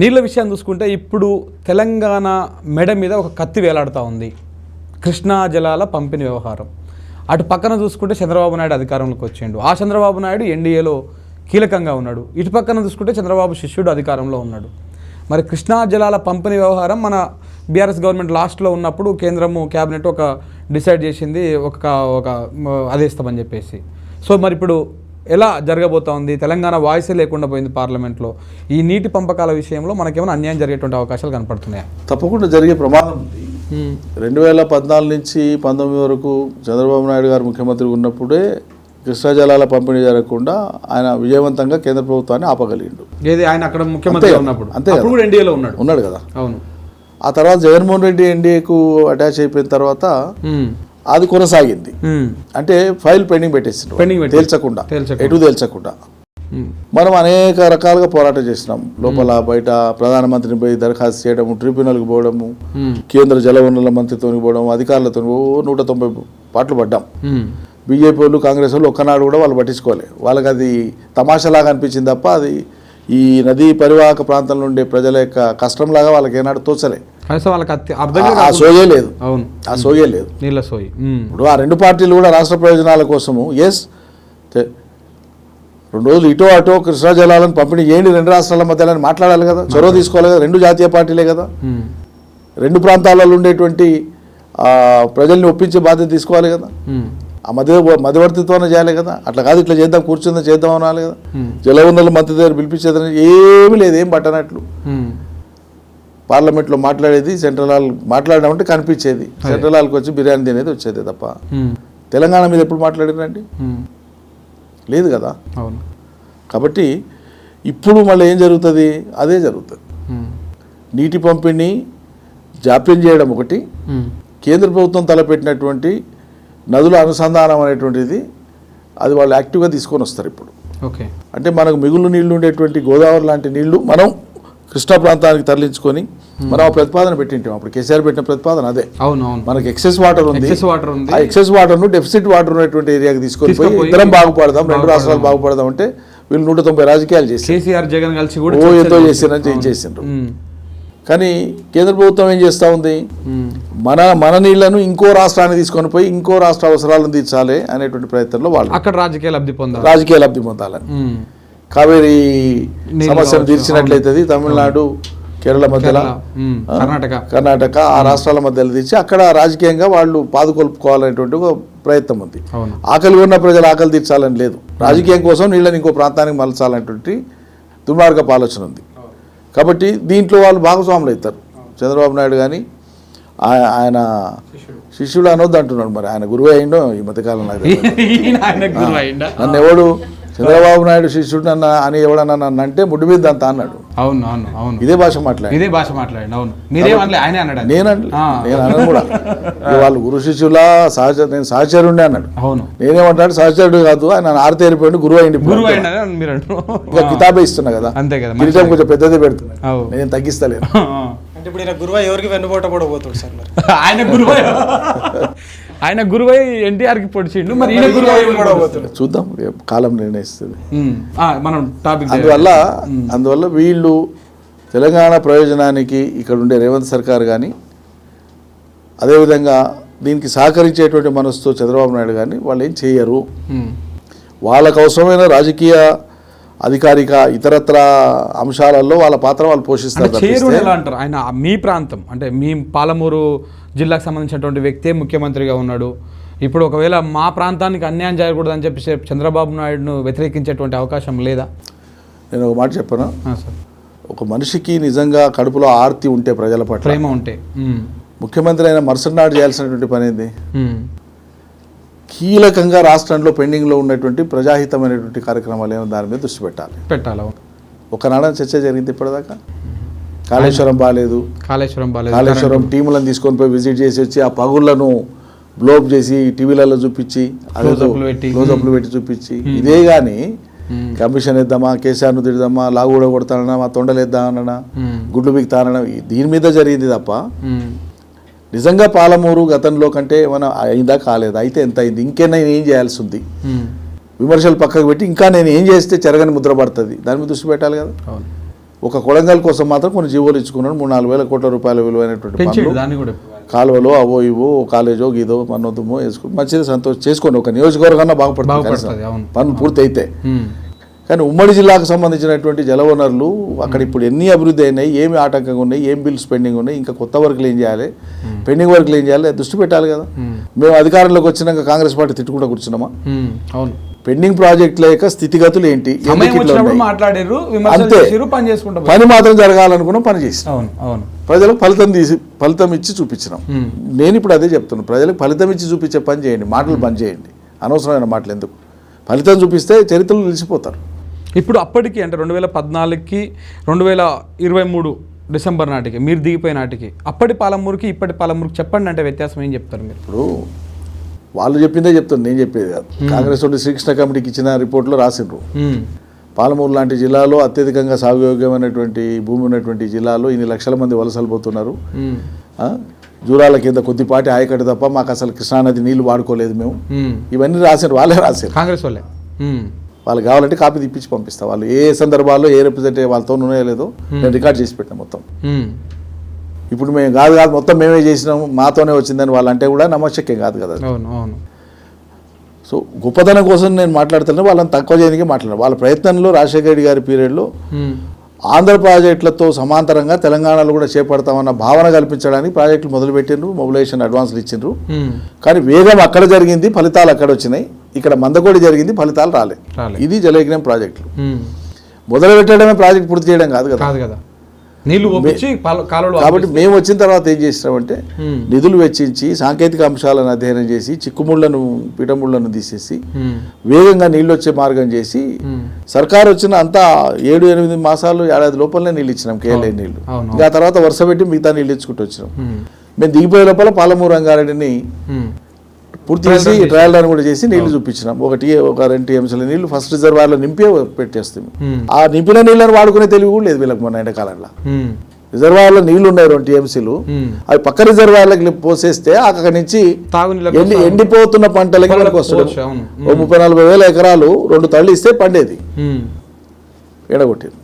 నీళ్ళ విషయం చూసుకుంటే ఇప్పుడు తెలంగాణ మెడ మీద ఒక కత్తి వేలాడుతూ ఉంది. కృష్ణా జలాల పంపిణీ వ్యవహారం. అటు పక్కన చూసుకుంటే చంద్రబాబు నాయుడు అధికారంలోకి వచ్చిండు. ఆ చంద్రబాబు నాయుడు ఎన్డీఏలో కీలకంగా ఉన్నాడు. ఇటు పక్కన చూసుకుంటే చంద్రబాబు శిష్యుడు అధికారంలో ఉన్నాడు. మరి కృష్ణా జలాల పంపిణీ వ్యవహారం మన బీఆర్ఎస్ గవర్నమెంట్ లాస్ట్లో ఉన్నప్పుడు కేంద్రము క్యాబినెట్ ఒక డిసైడ్ చేసింది ఒక ఒక అదేస్తామని చెప్పేసి. సో మరి ఇప్పుడు ఎలా జరగబోతా ఉంది? తెలంగాణ వాయిసే లేకుండా పోయింది పార్లమెంట్లో. ఈ నీటి పంపకాల విషయంలో మనకేమైనా అన్యాయం జరిగేటువంటి అవకాశాలు కనపడుతున్నాయా? తప్పకుండా జరిగే ప్రమాదం ఉంది. రెండు వేల పద్నాలుగు నుంచి పంతొమ్మిది వరకు చంద్రబాబు నాయుడు గారు ముఖ్యమంత్రి ఉన్నప్పుడే కృష్ణా జలాల పంపిణీ జరగకుండా ఆయన విజయవంతంగా కేంద్ర ప్రభుత్వాన్ని ఆపగలిగిండు. ఏది? ఆయన అక్కడ ముఖ్యమంత్రి ఉన్నప్పుడు. అంతే ఎన్డీఏలో ఉన్నాడు. ఉన్నాడు కదా. అవును. ఆ తర్వాత జగన్మోహన్ రెడ్డి ఎన్డీఏకు అటాచ్ అయిపోయిన తర్వాత. అది కొనసాగింది. అంటే ఫైల్ పెండింగ్ పెట్టేసిండ్రు పెట్టేసి- తేల్చకుండా. ఎటు తేల్చకుండా. మనం అనేక రకాలుగా పోరాటం చేసినాం లోపల బయట ప్రధానమంత్రిని పోయి దరఖాస్తు చేయడము ట్రిబ్యునల్కి పోవడము. కేంద్ర జలవనరుల మంత్రితో పోవడం అధికారులతో నూట తొంభై పాటలు పడ్డాం. బీజేపీ వాళ్ళు కాంగ్రెస్ వాళ్ళు ఒక్కనాడు కూడా వాళ్ళు పట్టించుకోలే వాళ్ళకి అది తమాషాలాగా అనిపించింది తప్ప అది ఈ నదీ పరివాహక ప్రాంతంలో ఉండే ప్రజల యొక్క కష్టంలాగా వాళ్ళకి ఏనాడు తోచలే వాళ్ళకి అర్థం సోయే లేదు. అవును. ఆ సోయే లేదు. నీళ్ళ సోయి. ఇప్పుడు ఆ రెండు పార్టీలు కూడా రాష్ట్ర ప్రయోజనాల కోసము ఎస్ రెండు రోజులు ఇటో అటో కృష్ణా జలాలను పంపిణీ చేయండి రెండు రాష్ట్రాల మధ్యలో అని మాట్లాడాలి కదా చొరవ తీసుకోవాలి కదా రెండు జాతీయ పార్టీలే కదా. రెండు ప్రాంతాలలో ఉండేటువంటి ప్రజల్ని ఒప్పించే బాధ్యత తీసుకోవాలి కదా. ఆ మధ్య మధ్యవర్తిత్వాన్ని చేయాలి కదా. అట్లా కాదు ఇట్లా చేద్దాం కూర్చుందాం చేద్దాం అనాలి కదా. జలవనరుల మంత్రి దగ్గర పిలిపించేదని ఏమీ లేదు ఏం పట్టనట్లు. పార్లమెంట్లో మాట్లాడేది సెంట్రల్ హాల్ మాట్లాడడం అంటే కనిపించేది సెంట్రల్ హాల్కి వచ్చి బిర్యానీ తినేది వచ్చేది తప్ప. తెలంగాణ మీద ఎప్పుడు మాట్లాడినండి. లేదు కదా? అవును. కాబట్టి ఇప్పుడు మళ్ళీ ఏం జరుగుతుంది? అదే జరుగుతుంది. నీటి పంపిణీ జాప్యం చేయడం ఒకటి. కేంద్ర ప్రభుత్వం తలపెట్టినటువంటి నదుల అనుసంధానం అనేటువంటిది అది వాళ్ళు యాక్టివ్గా తీసుకొని వస్తారు ఇప్పుడు. ఓకే. అంటే మనకు మిగులు నీళ్ళు ఉండేటువంటి గోదావరి లాంటి నీళ్ళు మనం కృష్ణా ప్రాంతానికి తరలించుకొని మనం ఆ ప్రతిపాదన పెట్టింటాం. అప్పుడు కేసీఆర్ పెట్టిన ప్రతిపాదన అదే. అవును అవును మనకి ఎక్సెస్ వాటర్ ఉంది. ఎక్సెస్ వాటర్ ఉంది. ఆ ఎక్సెస్ వాటర్ను డెఫిసిట్ వాటర్ ఉన్నటువంటి ఏరియాకి తీసుకొని పోయి ఇద్దరం బాగుపడదాం రెండు. రాష్ట్రాలు బాగుపడదాం అంటే వీళ్ళు నూట తొంభై రాజకీయాలు చేసి కేసీఆర్ జగన్ కలిసి కూడా ఓ ఎంతో. చేసిరని చేసిండ్రు ఉమ్. కానీ కేంద్ర ప్రభుత్వం ఏం చేస్తూ ఉంది? ఉమ్. మన మన నీళ్ళను ఇంకో రాష్ట్రానికి తీసుకొని పోయి ఇంకో రాష్ట్ర అవసరాలను తీర్చాలి అనేటువంటి ప్రయత్నంలో వాళ్ళు. అక్కడ రాజకీయ లబ్ధి పొందాలి. రాజకీయ లబ్ధి పొందాలని. కావేరీ సమస్యను. తీర్చినట్లయితే తమిళనాడు కేరళ మధ్యలో కర్ణాటక. కర్ణాటక ఆ రాష్ట్రాల మధ్యలో తీర్చి అక్కడ రాజకీయంగా వాళ్ళు పాదుకొల్పుకోవాలనేటువంటి ఒక ప్రయత్నం ఉంది. ఆకలి ఉన్న ప్రజలు ఆకలి తీర్చాలని లేదు. రాజకీయం కోసం నీళ్ళని ఇంకో ప్రాంతానికి మలచాలనేటువంటి దుర్మార్గపు ఆలోచన ఉంది. కాబట్టి దీంట్లో వాళ్ళు భాగస్వాములు అవుతారు. చంద్రబాబు నాయుడు కానీ ఆయన శిష్యుడు. అనొద్దు అంటున్నాడు మరి. ఆయన గురువు అయిండో ఈ మధ్యకాలం? నన్ను ఎవడు చంద్రబాబు నాయుడు శిష్యుడు అన్న అని ఎవడన్నా నన్ను అంటే ముడ్డు మీద అంత అన్నాడు. అవును అవును అవును. ఇదే భాష మాట్లాడి ఇదే భాష మాట్లాడండి అవును. ఆయనే అన్నాడు అది. నేను ఆ. నేను అన్నాను కూడా. వాళ్ళు గురు శిష్యులా సహచర నేను సహచరుండే అన్నాడు. అవును. నేనేమంటాడు సహచరుడు కాదు ఆయన ఆరితేరిపోయిండు గురువు అయింది. గురువు మీరు. ఇంకా కితాబే ఇస్తున్నా కదా. అంతే కదా కిరీటం కొంచెం పెద్దదే పెడుతున్నా. అవు. నేను తగ్గిస్తలేను. అంటే ఇప్పుడు ఈయన గురువా ఎవరికి వెన్నుపోట కూడా పోతాడు సార్ మరి? ఆయన గురువు ఆయన గురువై ఎన్టీఆర్కి పొడిచిండు మరి ఈయన గురువు చూద్దాం కాలం నిర్ణయిస్తుంది. మనం టాపిక్ అందువల్ల అందువల్ల వీళ్ళు తెలంగాణ ప్రయోజనానికి ఇక్కడ ఉండే రేవంత్ సర్కార్ కానీ అదేవిధంగా దీనికి సహకరించేటువంటి మనసుతో చంద్రబాబు నాయుడు కానీ వాళ్ళు ఏం చేయరు. వాళ్ళకు అవసరమైన రాజకీయ అధికారిక ఇతరత్ర అంశాలలో వాళ్ళ పాత్ర వాళ్ళు పోషిస్తారు చేరుడు ఎలా అంటారు? ఆయన మీ ప్రాంతం. అంటే మీ పాలమూరు జిల్లాకు సంబంధించినటువంటి వ్యక్తే ముఖ్యమంత్రిగా ఉన్నాడు. ఇప్పుడు ఒకవేళ మా ప్రాంతానికి అన్యాయం జరగకూడదని చెప్పి చెప్పి చంద్రబాబు నాయుడును వ్యతిరేకించేటువంటి అవకాశం లేదా? నేను ఒక మాట చెప్పను? ఒక మనిషికి నిజంగా కడుపులో ఆర్తి ఉంటే ప్రజల పట్ల. ప్రేమ ఉంటే. ముఖ్యమంత్రి అయిన మరుసటి నాడు చేయాల్సినటువంటి పని ఏంది. కీలకంగా రాష్ట్రంలో పెండింగ్లో ఉన్నటువంటి ప్రజాహితమైనటువంటి కార్యక్రమాలు ఏమో దాని మీద దృష్టి పెట్టాలి పెట్టాలి. ఒకనాడ చర్చ జరిగింది ఇప్పటిదాకా కాళేశ్వరం బాగాలేదు కాళేశ్వరం బాలేదు కాళేశ్వరం టీములను తీసుకొని పోయి విజిట్ చేసి వచ్చి ఆ పగుళ్ళను బ్లోప్ చేసి టీవీలలో చూపించి. క్లోజప్లు పెట్టి చూపించి ఇదే కానీ కమిషన్ ఇద్దామా కేసీఆర్ను తిడదామా లాగు కూడా కొడతానన్నా మా తొండలేద్దామన్నా ఉమ్. గుడ్లు బిగుతానన్నా దీని మీద జరిగింది తప్ప. నిజంగా పాలమూరు గతంలో కంటే ఏమైనా అయిందా కాలేదా? అయితే ఎంత అయింది? ఇంకేనా నేను ఏం చేయాల్సి ఉంది. విమర్శలు పక్కకు పెట్టి ఇంకా నేను ఏం చేస్తే చెరగని ముద్ర పడుతుంది? దాని మీద దృష్టి పెట్టాలి కదా. ఒక కొడంగల్ కోసం మాత్రం కొన్ని జీవోలు ఇచ్చుకున్నాడు మూడు నాలుగు వేల కోట్ల రూపాయల విలువైనటువంటి కాలువలో అవో ఇవో ఓ కాలేజో గీదో మనోదమో వేసుకుని మంచిది సంతోషం. చేసుకోండి. ఒక నియోజకవర్గంగా బాగుపడుతుంది. పనులు పూర్తి అయితే. కానీ ఉమ్మడి జిల్లాకు సంబంధించినటువంటి జలవనరులు అక్కడ ఇప్పుడు ఎన్ని అభివృద్ధి అయినాయి ఏమి ఆటంకంగా ఉన్నాయి ఏం బిల్స్ పెండింగ్ ఉన్నాయి ఇంకా కొత్త వర్కులు ఏం చేయాలి పెండింగ్ వర్కులు ఏం చేయాలి దృష్టి పెట్టాలి కదా. మేము. అధికారంలోకి వచ్చినాక కాంగ్రెస్ పార్టీ తిట్టుకుంటూ కూర్చున్నామా. అవును. పెండింగ్ ప్రాజెక్టుల యొక్క స్థితిగతులు ఏంటి? మాట్లాడారు అంతే. పని చేసుకుంటాం పని మాత్రం జరగాలనుకున్నాం పని చేసినాం. ప్రజలకు ఫలితం తీసి ఫలితం ఇచ్చి చూపించినాం. నేను ఇప్పుడు అదే చెప్తున్నాను ప్రజలకు ఫలితం ఇచ్చి చూపించే పని చేయండి మాటలు పని చేయండి. అనవసరమైన మాటలు ఎందుకు? ఫలితం చూపిస్తే చరిత్రలో నిలిచిపోతారు. ఇప్పుడు అప్పటికి అంటే రెండు వేల పద్నాలుగుకి రెండు వేల ఇరవై మూడు డిసెంబర్ నాటికి మీరు దిగిపోయిన నాటికి అప్పటి పాలమూరుకి ఇప్పటి పాలమూరుకి చెప్పండి అంటే వ్యత్యాసం ఏం చెప్తారు మీరు? ఇప్పుడు వాళ్ళు చెప్పిందే చెప్తాను నేను చెప్పేది కాదు. కాంగ్రెస్ నుండి శ్రీకృష్ణ కమిటీకి ఇచ్చిన రిపోర్ట్లో రాసిండ్రు. పాలమూరు లాంటి జిల్లాలో అత్యధికంగా సాగుయోగ్యమైనటువంటి భూమి ఉన్నటువంటి జిల్లాలో ఇన్ని లక్షల మంది వలసలు పోతున్నారు? జూరాల కింద కొద్దిపాటి ఆయకట్టు తప్ప మాకు అసలు కృష్ణానది నీళ్ళు వాడుకోలేదు మేము. ఇవన్నీ రాశారు వాళ్ళే రాశారు కాంగ్రెస్ వాళ్ళే. వాళ్ళు కావాలంటే కాపీ తెప్పించి పంపిస్తా. వాళ్ళు ఏ సందర్భాల్లో ఏ రిప్రజెంటేటివ్ వాళ్ళతో ఉన్నాయో లేదో నేను రికార్డ్ చేసి పెట్టిన మొత్తం. ఇప్పుడు మేము కాదు కాదు మొత్తం మేమే చేసినాము మాతోనే వచ్చిందని వాళ్ళు అంటే కూడా నమ్మశక్యం కాదు కదా అవును అవును. సో గొప్పతనం కోసం నేను మాట్లాడుతున్నా వాళ్ళని తక్కువ చేయడానికి మాట్లాడాను. వాళ్ళ ప్రయత్నంలో రాజశేఖర రెడ్డి గారి పీరియడ్లో. ఆంధ్ర ప్రాజెక్టులతో సమాంతరంగా తెలంగాణలో కూడా చేపడతామన్న భావన కల్పించడానికి ప్రాజెక్టులు మొదలుపెట్టిండ్రు మొబిలైజేషన్ అడ్వాన్స్లు ఇచ్చిండ్రు. కానీ వేగం అక్కడ జరిగింది ఫలితాలు అక్కడ వచ్చినాయి ఇక్కడ మందకోడి జరిగింది ఫలితాలు రాలే రాలే. ఇది జలయజ్ఞం ప్రాజెక్టులు. మొదలు పెట్టడమే ప్రాజెక్ట్ పూర్తి చేయడం కాదు కదా నీళ్ళు పంపించి కాబట్టి మేము వచ్చిన తర్వాత ఏం చేసినామంటే. నిధులు వెచ్చించి సాంకేతిక అంశాలను అధ్యయనం చేసి చిక్కుముళ్ళను పీఠముళ్ళను తీసేసి. వేగంగా నీళ్ళు వచ్చే మార్గం చేసి. సర్కారు వచ్చిన అంతా ఏడు ఎనిమిది మాసాలు ఏడాది లోపలనే నీళ్ళు ఇచ్చినాం కేఎల్ఏ నీళ్ళు అవును. ఇంకా ఆ తర్వాత వరుస పెట్టి మిగతా నీళ్ళు ఇచ్చుకుంటూ వచ్చినాం. మేము దిగిపోయే లోపల పాలమూరు రంగారెడ్డిని. పూర్తి చేసి ట్రయల్ రన్ కూడా చేసి నీళ్ళు చూపించినాం ఒకటి ఒక రెండు టీఎంసీల నీళ్ళు ఫస్ట్ రిజర్వాయర్లో నింపే పెట్టేస్తాం. ఆ నింపిన నీళ్ళని వాడుకునే తెలివి కూడా లేదు వీళ్ళకి మొన్న ఎండాకాలంలో. రిజర్వాయర్లో నీళ్ళు ఉన్నాయి రెండు టీఎంసీలు. అవి పక్క రిజర్వాయర్లకి పోసేస్తే అక్కడి నుంచి ఎండి ఎండిపోతున్న పంటలకి మనకు వస్తుంది. ఓ ముప్పై నలభై వేల ఎకరాలు రెండు తళ్ళు ఇస్తే పండేది ఉమ్. ఎడగొట్టారు